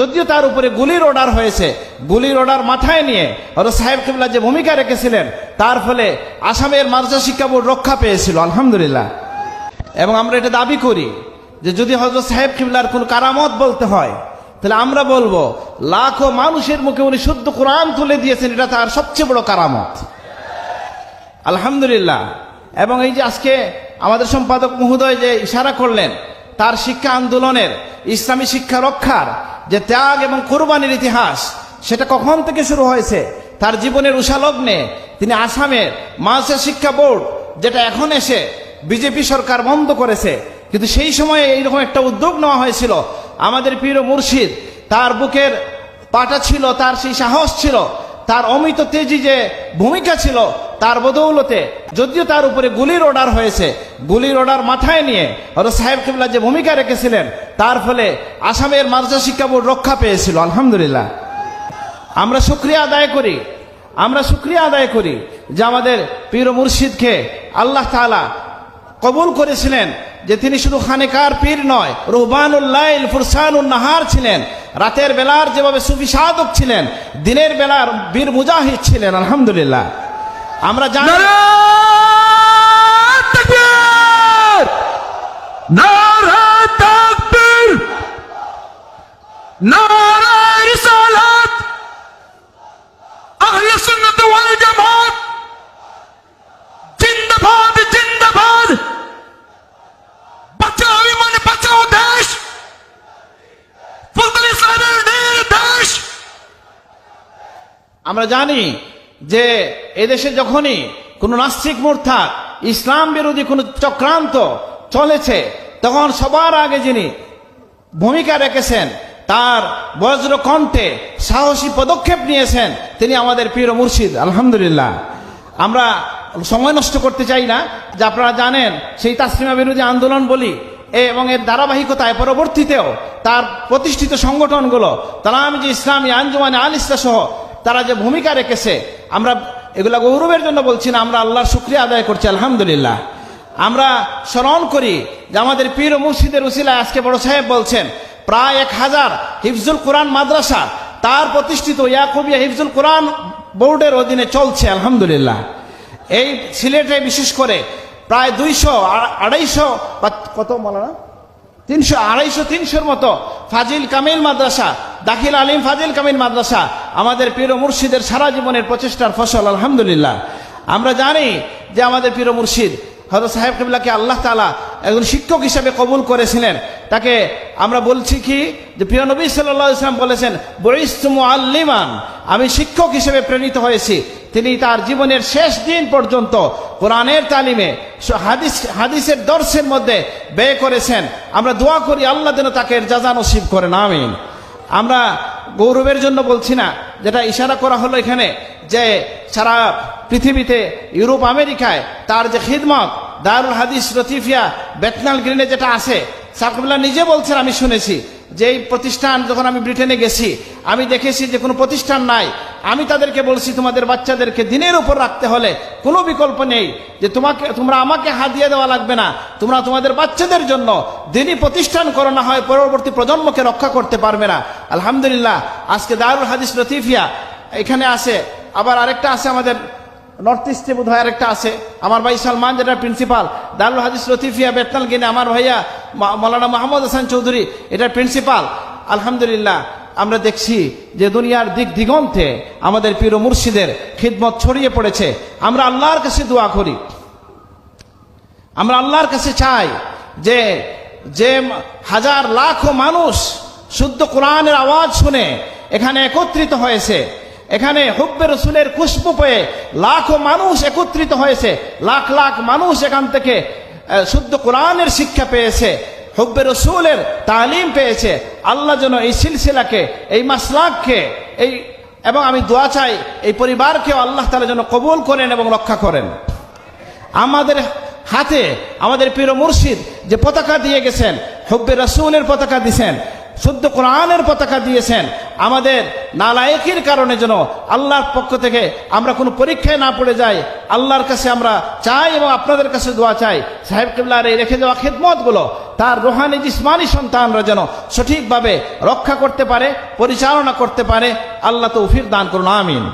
যদিও তার উপরে গুলির অর্ডার হয়েছে, গুলির অর্ডার মাথায় নিয়ে হজরত সাহেব কিবলা যে ভূমিকা রেখেছিলেন, তার ফলে আসামের মাদ্রাসা শিক্ষা বোর্ড রক্ষা পেয়েছিল, আলহামদুলিল্লাহ। এবং আমরা এটা দাবি করি যে যদি হজরত সাহেব কিবলার কোন কারামত বলতে হয়, তাহলে আমরা বলব, লাখো মানুষের মুখে উনি শুদ্ধ কোরআন তুলে দিয়েছেন, এটা তার সবচেয়ে বড় কারামত। আলহামদুলিল্লাহ। এবং এই যে আজকে আমাদের সম্পাদক মহোদয় যে ইশারা করলেন, তার শিক্ষা আন্দোলনের ইসলামী শিক্ষা রক্ষার যে ত্যাগ এবং কোরবানির ইতিহাস, সেটা কখন থেকে শুরু হয়েছে? তার জীবনের উষালগ্নে তিনি আসামের মাদ্রাসা শিক্ষা বোর্ড, যেটা এখন এসে বিজেপি সরকার বন্ধ করেছে। কিন্তু সেই সময়ে এইরকম একটা উদ্যোগ নেওয়া হয়েছিল। আমাদের প্রিয় মুর্শিদ, তার বুকের পাটা ছিল, তার সেই সাহস ছিল, তার অমিত তেজি যে ভূমিকা ছিল তার বদৌলতে, যদিও তার উপরে গুলির অর্ডার হয়েছে, গুলির অর্ডার মাথায় নিয়ে হজরত সাহেব কিবলা যে ভূমিকা রেখেছিলেন, তার ফলে আসামের মাদ্রাসা শিক্ষা বোর্ড রক্ষা পেয়েছিল, আলহামদুলিল্লাহ। আমরা শুক্রিয়া আদায় করি, আমরা শুক্রিয়া আদায় করি যে আমাদের পীর মুর্শিদকে আল্লাহ তাআলা কবুল করেছিলেন, যে তিনি শুধু খানেকার পীর নয় রুহবানুল্লাইল ফুরসানুল নাহার ছিলেন, রাতের বেলার যেভাবে সুফি সাধক ছিলেন, দিনের বেলার বীর মুজাহিদ ছিলেন, আলহামদুলিল্লাহ। আমরা জানি নারায় তাকবীর নারায় তাকবীর নারায় রিসালাত আহলে সুন্নাত ওয়াল জামাত জিন্দাবাদ জিন্দাবাদ বাঁচাও ইমান বাঁচাও দেশ ফুলতল ইসলামের নির্দেশ আমরা জানি যে এদেশে যখনই কোনো নাস্তিক মূর্থা, ইসলাম বিরোধী কোনো চক্রান্ত চলেছে, তখন সবার আগে যিনি ভূমিকা রেখেছেন, তার বজ্র কণ্ঠে সাহসী পদক্ষেপ নিয়েছেন, তিনি আমাদের প্রিয় মুর্শিদ, আলহামদুলিল্লাহ। আমরা সময় নষ্ট করতে চাই না, যে আপনারা জানেন, সেই তাসলিমা বিরোধী আন্দোলন বলি এবং এর ধারাবাহিকতায় পরবর্তীতেও তার প্রতিষ্ঠিত সংগঠনগুলো তালাম যে ইসলামী, আঞ্জুমানে আল ইসলা সহ, তারা যে ভূমিকা রেখেছে, আমরা এগুলা গৌরবের জন্য বলছি না, আমরা আল্লাহর শুক্রিয়া আদায় করছি, আলহামদুলিল্লাহ। আমরা স্মরণ করি যে আমাদের পীর ও মুর্শিদের উসিলায় আজকে বড় সাহেব বলছেন, প্রায় এক হাজার হিফজুল কোরআন মাদ্রাসা তার প্রতিষ্ঠিত ইয়াকুবিয়া হিফজুল কোরআন বোর্ডের অধীনে চলছে, আলহামদুলিল্লাহ। এই সিলেটে বিশেষ করে প্রায় দুইশো আড়াইশো বা কত মলানা? তিনশো, আড়াইশো, তিনশোর মতো ফাজিল কামিল মাদ্রাসা, দাখিল আলিম ফাজিল কামিল মাদ্রাসা, আমাদের পীর মুর্শিদের সারা জীবনের প্রচেষ্টার ফসল, আলহামদুলিল্লাহ। আমরা জানি যে আমাদের পীর মুর্শিদ হজরত সাহেব কিবলাকে আল্লাহ তালা একজন শিক্ষক হিসেবে কবুল করেছিলেন। তাকে আমরা বলছি কি, যে প্রিয় নবী সাল্লাহ ইসলাম বলেছেন বরিস্তম আল্লিমান আমি শিক্ষক হিসেবে প্রেরিত হয়েছি। তিনি তার জীবনের শেষ দিন পর্যন্ত কোরআনের তালিমে, হাদিস, হাদিসের দর্শের মধ্যে ব্যয় করেছেন। আমরা দোয়া করি আল্লাহ যেন তাকে যাজা নসিব করেন, আমিন। আমরা গৌরবের জন্য বলছি না, যেটা ইশারা করা হলো এখানে যে সারা পৃথিবীতে, ইউরোপ, আমেরিকায় তার যে খিদমত, দারুল হাদিস রতিফিয়া বেতনাল গ্রিনে যেটা আছে, সাকবুল্লাহ নিজে বলছেন, আমি শুনেছি। যে এই প্রতিষ্ঠান যখন আমি ব্রিটেনে গেছি, আমি দেখেছি যে কোনো প্রতিষ্ঠান নাই। আমি তাদেরকে বলছি, তোমাদের বাচ্চাদেরকে দিনের উপর রাখতে হলে কোনো বিকল্প নেই যে তোমাকে, তোমরা আমাকে হাত দিয়ে দেওয়া লাগবে না। তোমরা তোমাদের বাচ্চাদের জন্য দিনই প্রতিষ্ঠান করো না হয়, পরবর্তী প্রজন্মকে রক্ষা করতে পারবে না। আলহামদুলিল্লাহ, আজকে দারুল হাদিস লতিফিয়া এখানে আছে আবার আরেকটা আছে আমাদের নর্থ ইস্টে বোধ হয় আরেকটা আছে। আমার ভাই সালমান, যেটা প্রিন্সিপাল দারুল হাদিস লতিফিয়া বেতনাল গিনে, আমার ভাইয়া মৌলানা মাহমুদ হাসান চৌধুরী এটার প্রিন্সিপাল আলহামদুলিল্লাহ, আমরা দেখছি যে দুনিয়ার দিক দিগন্তে আমাদের পীর মুর্শিদের খিদমত ছড়িয়ে পড়েছে। আমরা আল্লাহর কাছে দোয়া করি। আমরা আল্লাহর কাছে চাই যে যে হাজার লাখো মানুষ শুদ্ধ কোরআনের আওয়াজ শুনে এখানে একত্রিত হয়েছে। এখানে হুব্বে রসুলের খুশবু পেয়ে লাখো মানুষ একত্রিত হয়েছে, লাখ লাখ মানুষ এখান থেকে শুদ্ধ কোরআনের শিক্ষা পেয়েছে, হুব্বে রসুলের তালিম পেয়েছে। আল্লাহ যেন এই সিলসিলাকে, এই মাসলাককে, এই, এবং আমি দোয়া চাই, এই পরিবারকেও আল্লাহ তালা যেন কবুল করেন এবং রক্ষা করেন। আমাদের হাতে, আমাদের পীর মুর্শিদ যে পতাকা দিয়ে গেছেন, হব্বে রসুলের পতাকা দিয়েছেন শুদ্ধ কোরআনের পতাকা দিয়েছেন। আমাদের নালায়কির কারণে যেন আল্লাহর পক্ষ থেকে আমরা কোনো পরীক্ষায় না পড়ে যাই, আল্লাহর কাছে আমরা চাই এবং আপনাদের কাছে দোয়া চাই। সাহেব কিবলার এই রেখে দেওয়া খেদমতগুলো, তার রোহানি জিসমানি সন্তানরা যেন সঠিকভাবে রক্ষা করতে পারে, পরিচালনা করতে পারে, আল্লাহ তৌফিক দান করুন, আমিন।